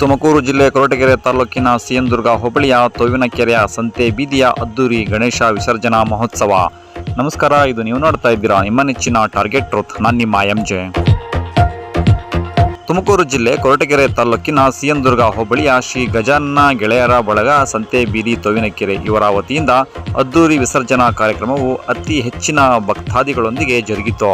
ತುಮಕೂರು ಜಿಲ್ಲೆ ಕೊರಟಗೆರೆ ತಾಲೂಕಿನ ಸಿಎಂದುರ್ಗ ಹೋಬಳಿಯ ತೋವಿನಕೆರೆಯ ಸಂತೆ ಬೀದಿಯ ಅದ್ದೂರಿ ಗಣೇಶ ವಿಸರ್ಜನಾ ಮಹೋತ್ಸವ. ನಮಸ್ಕಾರ, ಇದು ನೀವು ನೋಡ್ತಾ ಇದ್ದೀರಾ ನಿಮ್ಮ ನೆಚ್ಚಿನ ಟಾರ್ಗೆಟ್ ಟ್ರೂತ್, ನಾನು ನಿಮ್ಮ ಎಂಜೆ ತುಮಕೂರು ಜಿಲ್ಲೆ ಕೊರಟಗೆರೆ ತಾಲೂಕಿನ ಸಿಎಂದುರ್ಗ ಹೋಬಳಿಯ ಶ್ರೀ ಗಜಾನನ ಗೆಳೆಯರ ಬಳಗ ಸಂತೆ ಬೀದಿ ತೋವಿನಕೆರೆ ಇವರ ವತಿಯಿಂದ ಅದ್ದೂರಿ ವಿಸರ್ಜನಾ ಕಾರ್ಯಕ್ರಮವು ಅತಿ ಹೆಚ್ಚಿನ ಭಕ್ತಾದಿಗಳೊಂದಿಗೆ ಜರುಗಿತು.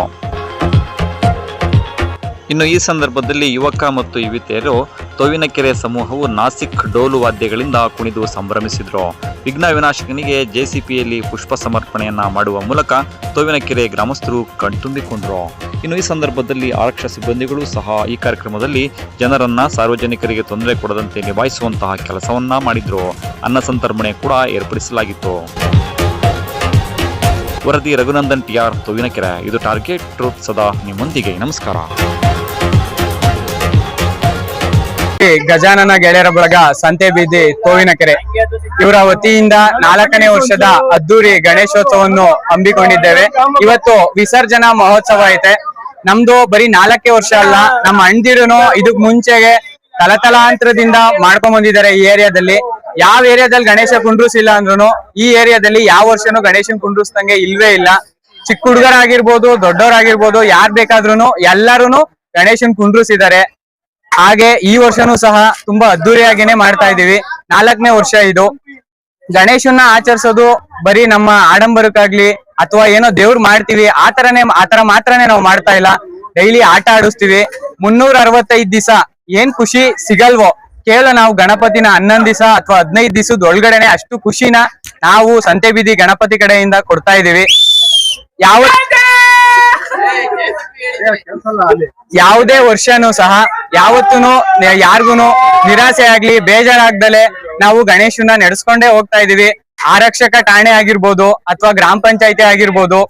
ಇನ್ನು ಈ ಸಂದರ್ಭದಲ್ಲಿ ಯುವಕ ಮತ್ತು ಯುವತಿಯರು ತೋವಿನಕೆರೆ ಸಮೂಹವು ನಾಸಿಕ್ ಡೋಲು ವಾದ್ಯಗಳಿಂದ ಕುಣಿದು ಸಂಭ್ರಮಿಸಿದರು. ವಿಘ್ನ ವಿನಾಶಕನಿಗೆ ಜೆಸಿಪಿಯಲ್ಲಿ ಪುಷ್ಪ ಸಮರ್ಪಣೆಯನ್ನ ಮಾಡುವ ಮೂಲಕ ತೋವಿನಕೆರೆ ಗ್ರಾಮಸ್ಥರು ಕಣ್ತುಂಬಿಕೊಂಡರು. ಇನ್ನು ಈ ಸಂದರ್ಭದಲ್ಲಿ ಆರಕ್ಷಾ ಸಿಬ್ಬಂದಿಗಳು ಸಹ ಈ ಕಾರ್ಯಕ್ರಮದಲ್ಲಿ ಜನರನ್ನ ಸಾರ್ವಜನಿಕರಿಗೆ ತೊಂದರೆ ಕೊಡದಂತೆ ನಿಭಾಯಿಸುವಂತಹ ಕೆಲಸವನ್ನ ಮಾಡಿದ್ರು. ಅನ್ನ ಸಂತರ್ಪಣೆ ಕೂಡ ಏರ್ಪಡಿಸಲಾಗಿತ್ತು. ವರದಿ ರಘುನಂದನ್ ಟಿಆರ್ ತೋವಿನಕೆರೆ ಇದು ಟಾರ್ಗೆಟ್ ಟ್ರೂತ್ ಸದಾ. ನಿಮ್ಮೊಂದಿಗೆ ನಮಸ್ಕಾರ. ಗಜಾನನ ಗೆಳೆಯರ ಬಳಗ ಸಂತೆ ಬೀದಿ ತೋವಿನಕೆರೆ. ಇವರ ವತಿಯಿಂದ ನಾಲ್ಕನೇ ವರ್ಷದ ಅದ್ದೂರಿ ಗಣೇಶೋತ್ಸವವನ್ನು ಹಮ್ಮಿಕೊಂಡಿದ್ದೇವೆ. ಇವತ್ತು ವಿಸರ್ಜನಾ ಮಹೋತ್ಸವ ಐತೆ. ನಮ್ದು ಬರೀ ನಾಲ್ಕೇ ವರ್ಷ ಅಲ್ಲ, ನಮ್ಮ ಅಣ್ದಿರುನು ಇದಕ್ ಮುಂಚೆಗೆ ತಲತಲಾಂತರದಿಂದ ಮಾಡ್ಕೊಂಡ್ ಬಂದಿದ್ದಾರೆ ಈ ಏರಿಯಾದಲ್ಲಿ. ಯಾವ ಏರಿಯಾದಲ್ಲಿ ಗಣೇಶ ಕುಂಡ್ರಿಸಿಲ್ಲ ಅಂದ್ರೂ ಈ ಏರಿಯಾದಲ್ಲಿ ಯಾವ ವರ್ಷನು ಗಣೇಶನ್ ಕುಂಡ್ರಿಸ್ದಂಗೆ ಇಲ್ವೇ ಇಲ್ಲ. ಚಿಕ್ಕ ಹುಡುಗರಾಗಿರ್ಬೋದು, ದೊಡ್ಡವರಾಗಿರ್ಬೋದು, ಯಾರ್ ಬೇಕಾದ್ರು ಎಲ್ಲಾರು ಗಣೇಶನ್ ಕುಂಡ್ರಿಸಿದ್ದಾರೆ. ಹಾಗೆ ಈ ವರ್ಷನೂ ಸಹ ತುಂಬಾ ಅದ್ದೂರಿಯಾಗಿನೇ ಮಾಡ್ತಾ ಇದೀವಿ ನಾಲ್ಕನೇ ವರ್ಷ ಇದು. ಗಣೇಶನ್ನ ಆಚರಿಸೋದು ಬರೀ ನಮ್ಮ ಆಡಂಬರಕ್ಕಾಗ್ಲಿ ಅಥವಾ ಏನೋ ದೇವ್ರು ಮಾಡ್ತೀವಿ, ಆ ತರನೇ, ಆ ತರ ಮಾತ್ರನೇ ನಾವು ಮಾಡ್ತಾ ಇಲ್ಲ. ಡೈಲಿ ಆಟ ಆಡಿಸ್ತೀವಿ. ಮುನ್ನೂರ ಅರವತ್ತೈದ್ ದಿವಸ ಏನ್ ಖುಷಿ ಸಿಗಲ್ವೋ? ಕೇವಲ ನಾವು ಗಣಪತಿನ ಹನ್ನೊಂದ್ ದಿವಸ ಅಥವಾ ಹದಿನೈದು ದಿವಸದ ಒಳಗಡೆನೆ ಅಷ್ಟು ಖುಷಿನ ನಾವು ಸಂತೆ ಬೀದಿ ಗಣಪತಿ ಕಡೆಯಿಂದ ಕೊಡ್ತಾ ಇದೀವಿ ಯಾವ ಯಾವುದೇ ವರ್ಷನೂ ಸಹ ಯಾವತ್ತೂ ಯಾರಿಗೂ ನಿರಾಸೆ ಆಗ್ಲಿ, ಬೇಜಾರಾಗ್ದಲೆ ನಾವು ಗಣೇಶನ ನಡೆಸ್ಕೊಂಡೇ ಹೋಗ್ತಾ ಇದೀವಿ ಆರಕ್ಷಕ ಠಾಣೆ ಆಗಿರ್ಬೋದು ಅಥವಾ ಗ್ರಾಮ ಪಂಚಾಯತಿ ಆಗಿರ್ಬೋದು,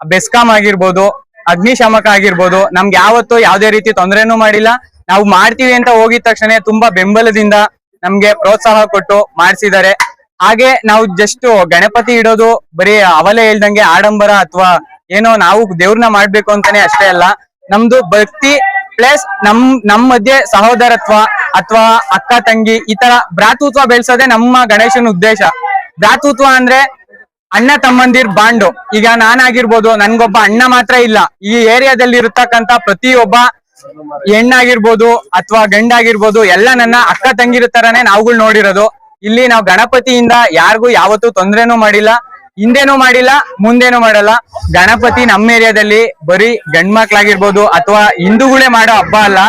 ಬೆಸ್ಕಾಂ ಆಗಿರ್ಬೋದು, ಅಗ್ನಿಶಾಮಕ ಆಗಿರ್ಬೋದು, ನಮ್ಗೆ ಯಾವತ್ತು ಯಾವ್ದೇ ರೀತಿ ತೊಂದರೆನೂ ಮಾಡಿಲ್ಲ. ನಾವು ಮಾಡ್ತೀವಿ ಅಂತ ಹೋಗಿದ ತಕ್ಷಣ ತುಂಬಾ ಬೆಂಬಲದಿಂದ ನಮ್ಗೆ ಪ್ರೋತ್ಸಾಹ ಕೊಟ್ಟು ಮಾಡಿಸಿದ್ದಾರೆ. ಹಾಗೆ ನಾವು ಜಸ್ಟ್ ಗಣಪತಿ ಇಡೋದು ಬರೀ ಅವಲೇ ಇಲ್ದಂಗೆ ಆಡಂಬರ ಅಥವಾ ಏನೋ ನಾವು ದೇವ್ರನ್ನ ಮಾಡ್ಬೇಕು ಅಂತಾನೆ ಅಷ್ಟೇ ಅಲ್ಲ. ನಮ್ದು ಭಕ್ತಿ ಪ್ಲಸ್ ನಮ್ ನಮ್ ಮಧ್ಯೆ ಸಹೋದರತ್ವ ಅಥವಾ ಅಕ್ಕ ತಂಗಿ ಈ ತರ ಭ್ರಾತೃತ್ವ ಬೆಳೆಸೋದೆ ನಮ್ಮ ಗಣೇಶನ ಉದ್ದೇಶ. ಭ್ರಾತೃತ್ವ ಅಂದ್ರೆ ಅಣ್ಣ ತಮ್ಮಂದಿರ್ ಬಾಂಡು. ಈಗ ನಾನಾಗಿರ್ಬೋದು, ನನ್ಗೊಬ್ಬ ಅಣ್ಣ ಮಾತ್ರ ಇಲ್ಲ. ಈ ಏರಿಯಾದಲ್ಲಿ ಇರತಕ್ಕಂತ ಪ್ರತಿಯೊಬ್ಬ ಹೆಣ್ಣಾಗಿರ್ಬೋದು ಅಥವಾ ಗಂಡಾಗಿರ್ಬೋದು ಎಲ್ಲ ನನ್ನ ಅಕ್ಕ ತಂಗಿರ ತರಾನೇ ನಾವುಗಳು ನೋಡಿರೋದು. ಇಲ್ಲಿ ನಾವು ಗಣಪತಿಯಿಂದ ಯಾರಿಗೂ ಯಾವತ್ತೂ ತೊಂದ್ರೆನೂ ಮಾಡಿಲ್ಲ. ಹಿಂದೆನೂ ಮಾಡಿಲ್ಲ ಮುಂದೇನು ಮಾಡಲ್ಲ. ಗಣಪತಿ ನಮ್ಮ ಏರಿಯಾದಲ್ಲಿ ಬರೀ ಗಂಡ್ಮಕ್ಳಾಗಿರ್ಬೋದು ಅಥವಾ ಹಿಂದೂಗಳೇ ಮಾಡೋ ಹಬ್ಬ ಅಲ್ಲ.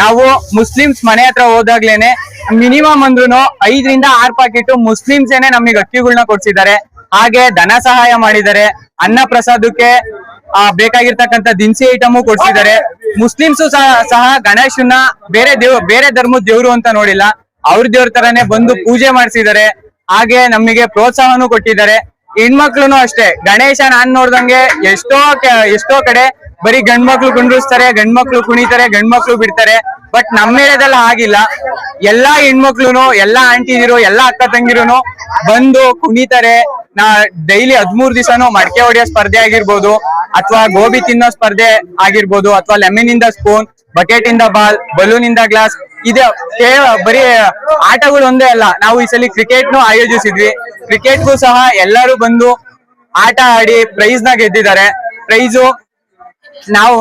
ನಾವು ಮುಸ್ಲಿಮ್ಸ್ ಮನೆ ಹತ್ರ ಹೋದಾಗ್ಲೇನೆ ಮಿನಿಮಮ್ ಅಂದ್ರೂ ಐದರಿಂದ ಆರ್ ಪಾಕೆಟ್ ಮುಸ್ಲಿಮ್ಸ್ ಏನೇ ನಮಗೆ ಅಕ್ಕಿಗಳನ್ನ ಕೊಡ್ಸಿದ್ದಾರೆ. ಹಾಗೆ ಧನ ಸಹಾಯ ಮಾಡಿದ್ದಾರೆ. ಅನ್ನ ಪ್ರಸಾದಕ್ಕೆ ಆ, ಬೇಕಾಗಿರ್ತಕ್ಕಂಥ ದಿನಸಿ ಐಟಮು ಕೊಡ್ಸಿದ್ದಾರೆ. ಮುಸ್ಲಿಮ್ಸು ಸಹ ಸಹ ಗಣೇಶನ್ನ ಬೇರೆ ದೇವ್ ಬೇರೆ ಧರ್ಮದ ದೇವ್ರು ಅಂತ ನೋಡಿಲ್ಲ. ಅವ್ರ ದೇವ್ರ ತರಾನೇ ಬಂದು ಪೂಜೆ ಮಾಡಿಸಿದ್ದಾರೆ. ಹಾಗೆ ನಮಗೆ ಪ್ರೋತ್ಸಾಹನೂ ಕೊಟ್ಟಿದ್ದಾರೆ. ಹೆಣ್ಮಕ್ಳುನು ಅಷ್ಟೇ. ಗಣೇಶ ನಾನ್ ನೋಡ್ದಂಗೆ ಎಷ್ಟೋ ಎಷ್ಟೋ ಕಡೆ ಬರೀ ಗಂಡ್ಮಕ್ಳು ಕುಂಡ್ರಿಸ್ತಾರೆ, ಗಂಡ್ಮಕ್ಳು ಕುಣಿತಾರೆ, ಗಂಡ್ಮಕ್ಳು ಬಿಡ್ತಾರೆ. ಬಟ್ ನಮ್ಮ ಏರಿಯಾದಲ್ಲಿ ಆಗಿಲ್ಲ ಎಲ್ಲಾ ಹೆಣ್ಮಕ್ಳುನು, ಎಲ್ಲಾ ಆಂಟಿದಿರು, ಎಲ್ಲಾ ಅಕ್ಕ ತಂಗಿರುನು ಬಂದು ಕುಣಿತಾರೆ. ನಾ ಡೈಲಿ ಹದ್ಮೂರ್ ದಿವಸನು ಮಡಕೆ ಹೊಡೆಯೋ ಸ್ಪರ್ಧೆ ಆಗಿರ್ಬೋದು, ಅಥವಾ ಗೋಬಿ ತಿನ್ನೋ ಸ್ಪರ್ಧೆ ಆಗಿರ್ಬೋದು, ಅಥವಾ ಲೆಮನ್ ಇಂದ ಸ್ಪೂನ್ ಬಕೆಟ್ ಇಂದ ಬಾಲ್ ಬಲೂನ್ ಇಂದ ಗ್ಲಾಸ್. ಇದೆ ಬರೀ ಆಟಗಳು ಒಂದೇ ಅಲ್ಲ. ನಾವು ಈ ಸಲ ಕ್ರಿಕೆಟ್ ನು ಆಯೋಜಿಸಿದ್ವಿ. ಕ್ರಿಕೆಟ್ಗೂ ಸಹ ಎಲ್ಲರೂ ಬಂದು ಆಟ ಆಡಿ ಪ್ರೈಸ್ನ ಗೆದ್ದಿದ್ದಾರೆ. ಪ್ರೈಸು ನಾವು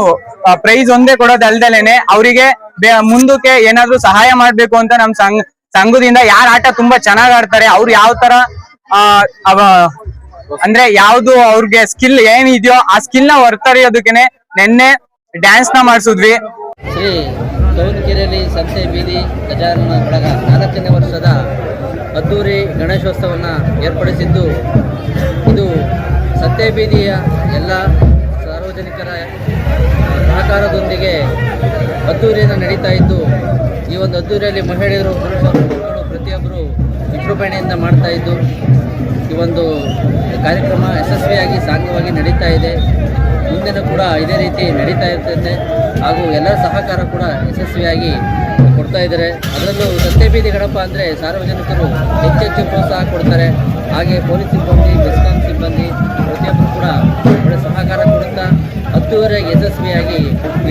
ಪ್ರೈಸ್ ಒಂದೇ ಕೊಡೋದಲ್ದಲೇನೆ ಅವರಿಗೆ ಮುಂದಕ್ಕೆ ಏನಾದ್ರೂ ಸಹಾಯ ಮಾಡ್ಬೇಕು ಅಂತ ನಮ್ ಸಂಘ, ಸಂಘದಿಂದ ಯಾರ ಆಟ ತುಂಬಾ ಚೆನ್ನಾಗ್ ಆಡ್ತಾರೆ, ಅವ್ರು ಯಾವ ತರ ಅಂದ್ರೆ ಯಾವ್ದು ಅವ್ರಿಗೆ ಸ್ಕಿಲ್ ಏನಿದೆಯೋ ಆ ಸ್ಕಿಲ್ನ ಹೊರತರಿಯೋದಕ್ಕೇನೆ ನಿನ್ನೆ ಡ್ಯಾನ್ಸ್ನ ಮಾಡಿಸಿದ್ವಿ. ಶ್ರೀ ಸಂತೆ ಬೀದಿ ಗಜಾನನ ಬಳಗ ನಾಲ್ಕನೇ ವರ್ಷದ ಅದ್ದೂರಿ ಗಣೇಶೋತ್ಸವವನ್ನು ಏರ್ಪಡಿಸಿದ್ದು ಇದು ಸತ್ಯಬೀದಿಯ ಬೀದಿಯ ಎಲ್ಲ ಸಾರ್ವಜನಿಕರ ಸಹಕಾರದೊಂದಿಗೆ ಅದ್ದೂರಿಯನ್ನು ನಡೀತಾ ಇದ್ದು, ಈ ಒಂದು ಅದ್ದೂರಿಯಲ್ಲಿ ಮಹಿಳೆಯರು, ಪುರುಷರು, ಮಕ್ಕಳು ಪ್ರತಿಯೊಬ್ಬರು ವಿಜೃಂಭಣೆಯಿಂದ ಮಾಡ್ತಾ ಇದ್ದು, ಈ ಒಂದು ಕಾರ್ಯಕ್ರಮ ಯಶಸ್ವಿಯಾಗಿ, ಸಾಂಗವಾಗಿ ನಡೀತಾ ಇದೆ. ಮುಂದೆನೂ ಕೂಡ ಇದೇ ರೀತಿ ನಡೀತಾ ಇರ್ತದೆ. ಹಾಗೂ ಎಲ್ಲರ ಸಹಕಾರ ಕೂಡ ಯಶಸ್ವಿಯಾಗಿ ಕೊಡ್ತಾ ಇದ್ದಾರೆ. ಅದರಲ್ಲೂ ಸತ್ಯ ಬೀದಿ ಗಣಪ ಅಂದರೆ ಸಾರ್ವಜನಿಕರು ಹೆಚ್ಚೆಚ್ಚು ಪ್ರೋತ್ಸಾಹ ಕೊಡ್ತಾರೆ. ಹಾಗೆ ಪೊಲೀಸ್ ಸಿಬ್ಬಂದಿ, ಮೆಸ್ಕಾಂ ಸಿಬ್ಬಂದಿ, ಪ್ರತಿಯೊಬ್ಬರು ಕೂಡ ಒಳ್ಳೆ ಸಹಕಾರ ಕೊಡುತ್ತಾ ಹತ್ತುವರೆಗೆ ಯಶಸ್ವಿಯಾಗಿ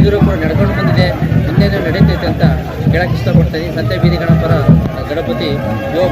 ಇದರೂ ಕೂಡ ನಡ್ಕೊಂಡು ಬಂದಿದೆ. ಮುಂದೆ ನಡೀತೈತೆ ಅಂತ ಹೇಳಕ್ಕೆ ಇಷ್ಟಪಡ್ತೀನಿ. ಸತ್ಯ ಬೀದಿ ಗಣಪರ ಗಣಪತಿ ಯುವ